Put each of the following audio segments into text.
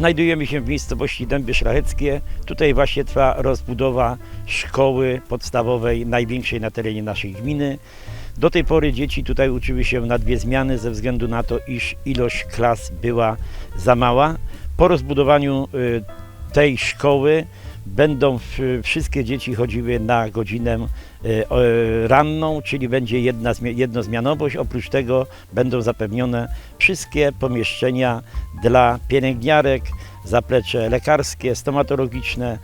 Znajdujemy się w miejscowości Dęby Szlacheckie. Tutaj właśnie trwa rozbudowa szkoły podstawowej, największej na terenie naszej gminy. Do tej pory dzieci tutaj uczyły się na dwie zmiany ze względu na to, iż ilość klas była za mała. Po rozbudowaniu y, tej szkoły będą wszystkie dzieci chodziły na godzinę o- ranną, czyli będzie jedna, zmia- jednozmianowość. Oprócz tego będą zapewnione wszystkie pomieszczenia dla pielęgniarek, zaplecze lekarskie, stomatologiczne.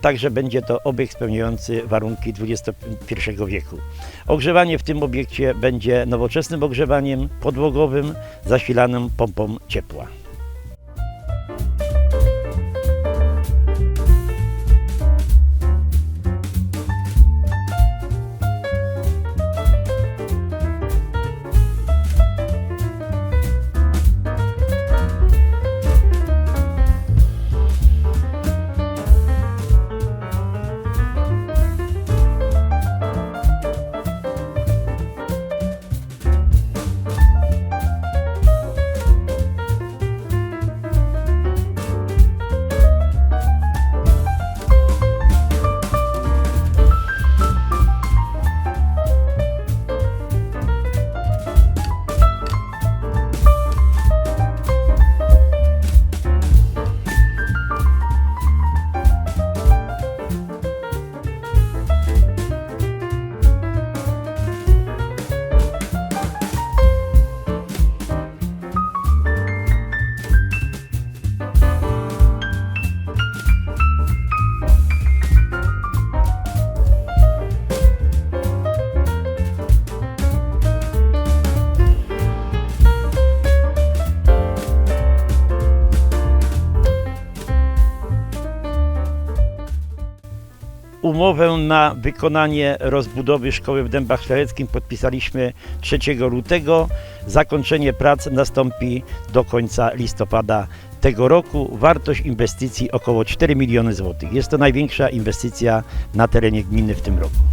Także będzie to obiekt spełniający warunki XXI wieku. Ogrzewanie w tym obiekcie będzie nowoczesnym ogrzewaniem podłogowym zasilanym pompą ciepła. Umowę na wykonanie rozbudowy szkoły w Dębach Szlacheckich podpisaliśmy 3 lutego. Zakończenie prac nastąpi do końca listopada tego roku. Wartość inwestycji około 4 miliony złotych. Jest to największa inwestycja na terenie gminy w tym roku.